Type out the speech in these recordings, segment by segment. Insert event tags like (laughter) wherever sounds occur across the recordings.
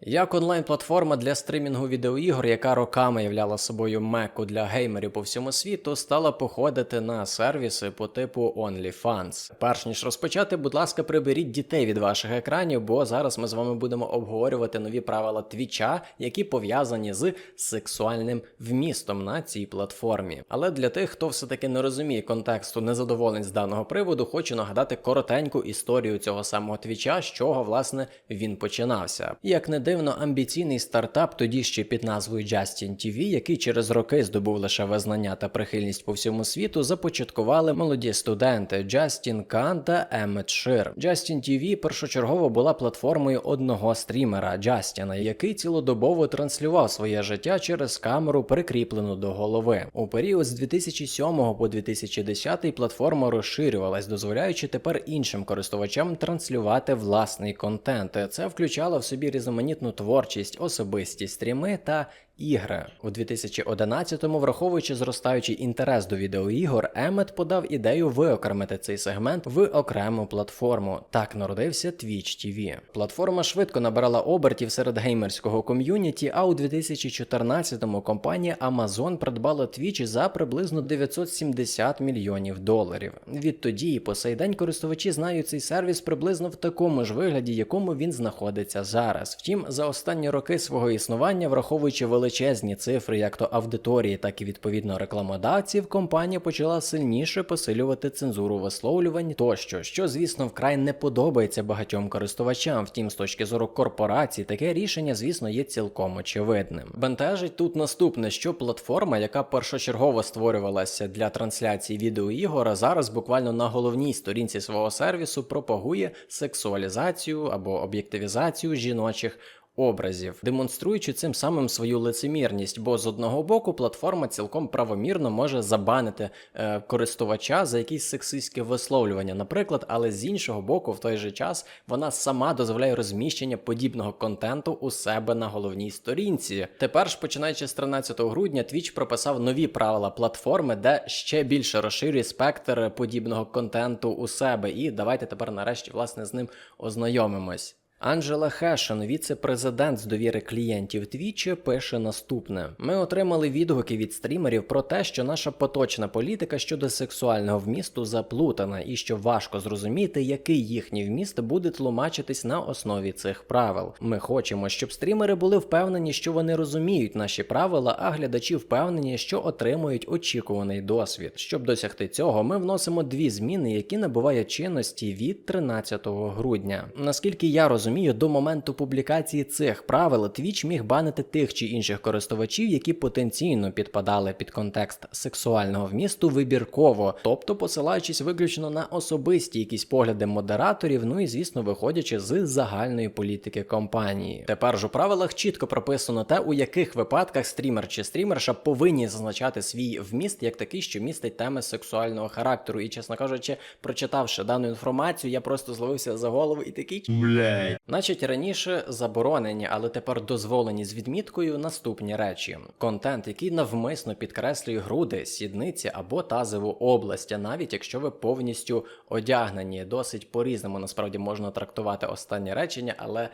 Як онлайн-платформа для стримінгу відеоігор, яка роками являла собою меку для геймерів по всьому світу, стала походити на сервіси по типу OnlyFans. Перш ніж розпочати, будь ласка, приберіть дітей від ваших екранів, бо зараз ми з вами будемо обговорювати нові правила твіча, які пов'язані з сексуальним вмістом на цій платформі. Але для тих, хто все-таки не розуміє контексту незадоволень з даного приводу, хочу нагадати коротеньку історію цього самого твіча, з чого власне він починався. Як не дивно, амбіційний стартап тоді ще під назвою Justin TV, який через роки здобув лише визнання та прихильність по всьому світу, започаткували молоді студенти Джастін Кан та Еммет Шир. Justin TV першочергово була платформою одного стрімера Джастіна, який цілодобово транслював своє життя через камеру, прикріплену до голови. У період з 2007 по 2010 платформа розширювалась, дозволяючи тепер іншим користувачам транслювати власний контент. Це включало в собі різноманітну творчість, особисті стріми та ігри. У 2011-му, враховуючи зростаючий інтерес до відеоігор, Емет подав ідею виокремити цей сегмент в окрему платформу. Так народився Twitch TV. Платформа швидко набирала обертів серед геймерського ком'юніті, а у 2014-му компанія Amazon придбала Twitch за приблизно 970 мільйонів доларів. Відтоді по сей день користувачі знають цей сервіс приблизно в такому ж вигляді, якому він знаходиться зараз. Втім, за останні роки свого існування, враховуючи величезні цифри, як то аудиторії, так і відповідно рекламодавців, компанія почала сильніше посилювати цензуру висловлювань тощо, що звісно вкрай не подобається багатьом користувачам. Втім, з точки зору корпорацій, таке рішення, звісно, є цілком очевидним. Бентежить тут наступне, що платформа, яка першочергово створювалася для трансляції відеоігор, зараз буквально на головній сторінці свого сервісу пропагує сексуалізацію або об'єктивізацію жіночих образів, демонструючи цим самим свою лицемірність, бо з одного боку платформа цілком правомірно може забанити е, користувача за якісь сексистське висловлювання, наприклад, але з іншого боку, в той же час вона сама дозволяє розміщення подібного контенту у себе на головній сторінці. Тепер ж, починаючи з 13 грудня, Twitch прописав нові правила платформи, де ще більше розширює спектр подібного контенту у себе. І давайте тепер нарешті власне з ним ознайомимось. Анджела Хешен, віце-президент з довіри клієнтів Twitch, пише наступне: Ми отримали відгуки від стрімерів про те, що наша поточна політика щодо сексуального вмісту заплутана, і що важко зрозуміти, який їхній вміст буде тлумачитись на основі цих правил. Ми хочемо, щоб стрімери були впевнені, що вони розуміють наші правила, а глядачі впевнені, що отримують очікуваний досвід. Щоб досягти цього, ми вносимо дві зміни, які набувають чинності від 13 грудня. Наскільки я розумію, розумію, до моменту публікації цих правил Twitch міг банити тих чи інших користувачів, які потенційно підпадали під контекст сексуального вмісту вибірково, тобто посилаючись виключно на особисті якісь погляди модераторів, ну і звісно, виходячи з загальної політики компанії. Тепер ж у правилах чітко прописано те, у яких випадках стрімер чи стрімерша повинні зазначати свій вміст як такий, що містить теми сексуального характеру. І, чесно кажучи, прочитавши дану інформацію, я просто зловився за голову і такий. Блять. Значить, раніше заборонені, але тепер дозволені з відміткою наступні речі: контент, який навмисно підкреслює груди, сідниці або тазову область, навіть якщо ви повністю одягнені, досить по-різному насправді можна трактувати останнє речення, але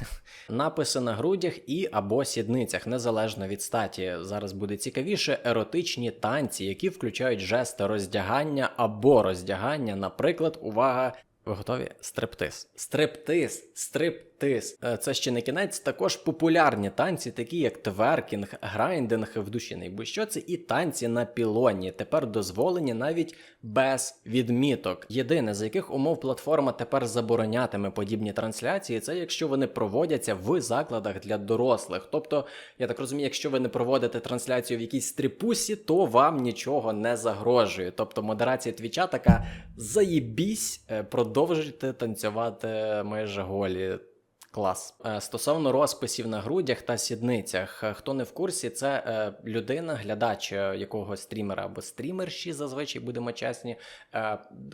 (laughs) написи на грудях і або сідницях, незалежно від статі. Зараз буде цікавіше еротичні танці, які включають жести роздягання або роздягання, наприклад, увага. Ви готові? Стриптиз. Стриптиз. Стриптиз. Е, Це ще не кінець. Також популярні танці, такі як тверкінг, грайндинг в душі найбущо це і танці на пілоні. Тепер дозволені навіть без відміток. Єдине, з яких умов платформа тепер заборонятиме подібні трансляції, це якщо вони проводяться в закладах для дорослих. Тобто, я так розумію, якщо ви не проводите трансляцію в якійсь стріпусі, то вам нічого не загрожує. Тобто модерація твіча така заєбісь, е, продовжуйте танцювати майже голі. Клас. Е, Стосовно розписів на грудях та сідницях, е, хто не в курсі, це е, людина, глядач якогось стрімера або стрімерші, зазвичай будемо чесні,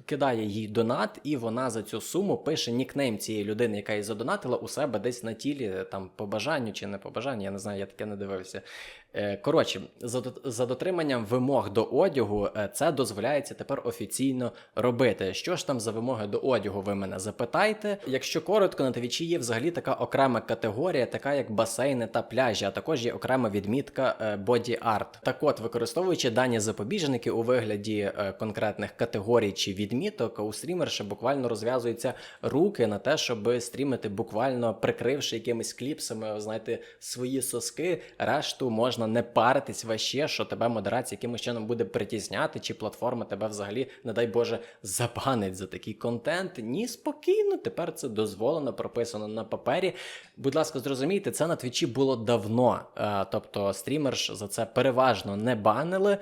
кидає їй донат, і вона за цю суму пише нікнейм цієї людини, яка її задонатила у себе десь на тілі, там по бажанню чи не по бажанню, я не знаю, я таке не дивився. Е, Коротше, за, дот- за дотриманням вимог до одягу, е, це дозволяється тепер офіційно робити. Що ж там за вимоги до одягу, ви мене запитайте. Якщо коротко, на Твічі є взагалі така окрема категорія, така як басейни та пляжі, а також є окрема відмітка е, body art. Так от, використовуючи дані запобіжники у вигляді конкретних категорій чи відміток, у стрімерша буквально розв'язуються руки на те, щоб стрімити, буквально прикривши якимись кліпсами, знаєте, свої соски. Решту можна не паритись ваще, що тебе модерація якимось чином буде притісняти, чи платформа тебе взагалі, не дай Боже, забанить за такий контент. Ні, спокійно, тепер це дозволено, прописано на папері. Будь ласка, зрозумійте, це на твічі було давно. Е, тобто стрімер ж за це переважно не банили,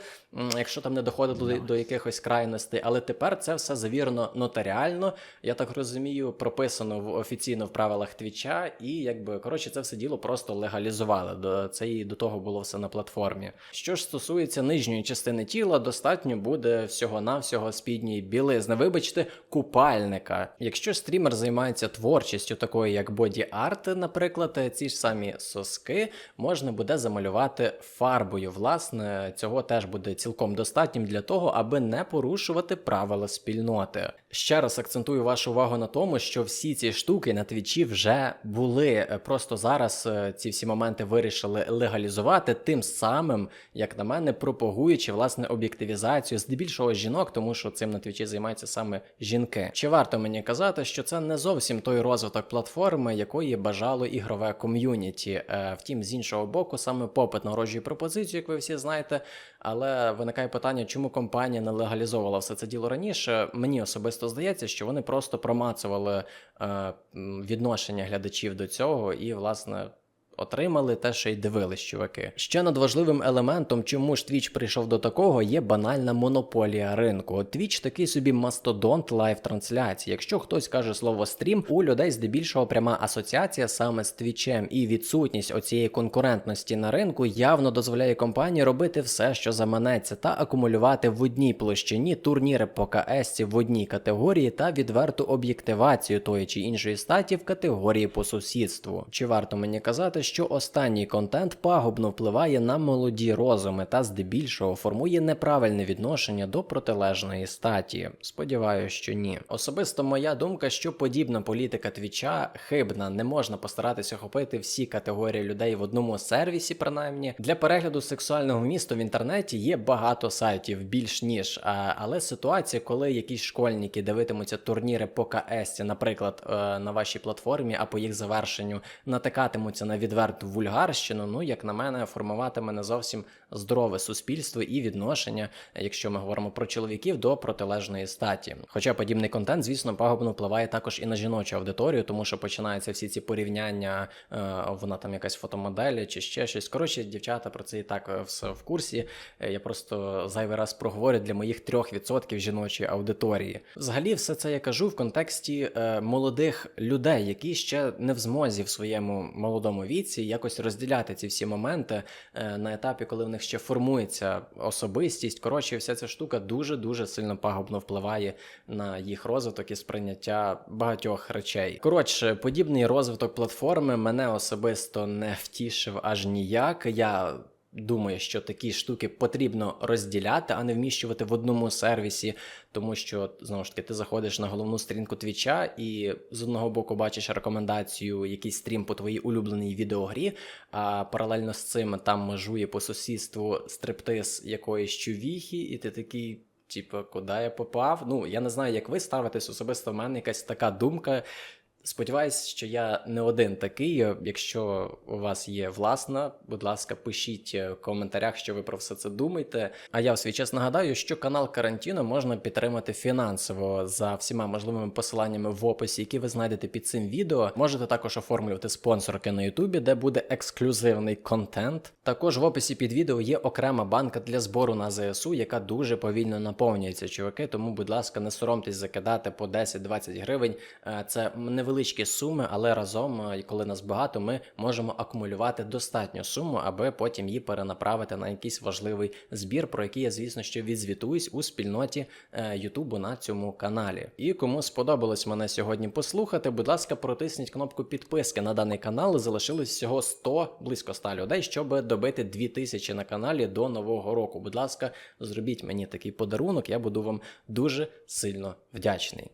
якщо там не доходило до, до якихось крайностей. Але тепер це все завірено нотаріально. Я так розумію, прописано в офіційно в правилах твіча, і якби коротше, це все діло просто легалізували. До це і до того було все на платформі. Що ж стосується нижньої частини тіла, достатньо буде всього-навсього спідньої білизни. Вибачте, купальника. Якщо стрімер займається творчістю, такою як боді-арт, наприклад, ці ж самі соски можна буде замалювати фарбою. Власне, цього теж буде цілком достатнім для того, аби не порушувати правила спільноти. Ще раз акцентую вашу увагу на тому, що всі ці штуки на твічі вже були. Просто зараз е, ці всі моменти вирішили легалізувати, тим самим, як на мене, пропагуючи власне об'єктивізацію здебільшого жінок, тому що цим на твічі займаються саме жінки. Чи варто мені казати, що це не зовсім той розвиток платформи, якої бажало ігрове ком'юніті? Е, Втім, з іншого боку, саме попит нагороджує пропозицію, як ви всі знаєте. Але виникає питання, чому компанія не легалізовувала все це діло раніше. Мені особисто здається, що вони просто промацували е, відношення глядачів до цього і, власне. Отримали те, що й дивились, чуваки. Ще надважливим елементом, чому ж Twitch прийшов до такого, є банальна монополія ринку. От Twitch такий собі мастодонт лайв трансляції. Якщо хтось каже слово стрім, у людей здебільшого пряма асоціація саме з Твічем, і відсутність оцієї конкурентності на ринку явно дозволяє компанії робити все, що заманеться, та акумулювати в одній площині турніри по КС в одній категорії та відверту об'єктивацію тої чи іншої статі в категорії по сусідству. Чи варто мені казати, що останній контент пагубно впливає на молоді розуми та здебільшого формує неправильне відношення до протилежної статі? Сподіваюся, що ні. Особисто моя думка, що подібна політика твіча хибна, не можна постаратися охопити всі категорії людей в одному сервісі, принаймні. Для перегляду сексуального вмісту в інтернеті є багато сайтів, більш ніж. А, але ситуація, коли якісь школьники дивитимуться турніри по КС, наприклад, е, на вашій платформі, а по їх завершенню натикатимуться на відверту вульгарщину, ну як на мене, формуватиме не зовсім здорове суспільство і відношення, якщо ми говоримо про чоловіків до протилежної статі. Хоча подібний контент, звісно, пагубно впливає також і на жіночу аудиторію, тому що починаються всі ці порівняння, е, вона там якась фотомодель чи ще щось. Коротше, дівчата про це і так е, все в курсі. Е, Я просто зайвий раз проговорю для моїх 3% жіночої аудиторії. Взагалі, все це я кажу в контексті молодих людей, які ще не в змозі в своєму молодому віці якось розділяти ці всі моменти е, на етапі, коли в них ще формується особистість. Коротше, вся ця штука дуже дуже сильно пагубно впливає на їх розвиток і сприйняття багатьох речей. Коротше, подібний розвиток платформи мене особисто не втішив аж ніяк. Я думаю, що такі штуки потрібно розділяти, а не вміщувати в одному сервісі, тому що знову ж таки ти заходиш на головну сторінку твіча і з одного боку бачиш рекомендацію, якийсь стрім по твоїй улюбленій відеогрі, а паралельно з цим там межує по сусідству стриптиз якоїсь чувіхи, і ти такий. Типа, куди я попав? Ну, я не знаю, як ви ставитесь. Особисто в мене якась така думка. Сподіваюсь, що я не один такий. Якщо у вас є власна, будь ласка, пишіть в коментарях, що ви про все це думаєте. А я в свій час нагадаю, що канал Карантіно можна підтримати фінансово за всіма можливими посиланнями в описі, які ви знайдете під цим відео. Можете також оформлювати спонсорки на Ютубі, де буде ексклюзивний контент. Також в описі під відео є окрема банка для збору на ЗСУ, яка дуже повільно наповнюється, чуваки. Тому, будь ласка, не соромтесь закидати по 10-20 гривень. Е, Це невелика невеличкі суми, але разом, е, коли нас багато, ми можемо акумулювати достатню суму, аби потім її перенаправити на якийсь важливий збір, про який я, звісно, що відзвітуюсь у спільноті е, Ютубу на цьому каналі. І кому сподобалось мене сьогодні послухати, будь ласка, протисніть кнопку підписки на даний канал. Залишилось всього 100, близько 100 людей, щоб добити 2000 на каналі до нового року. Будь ласка, зробіть мені такий подарунок, я буду вам дуже сильно вдячний.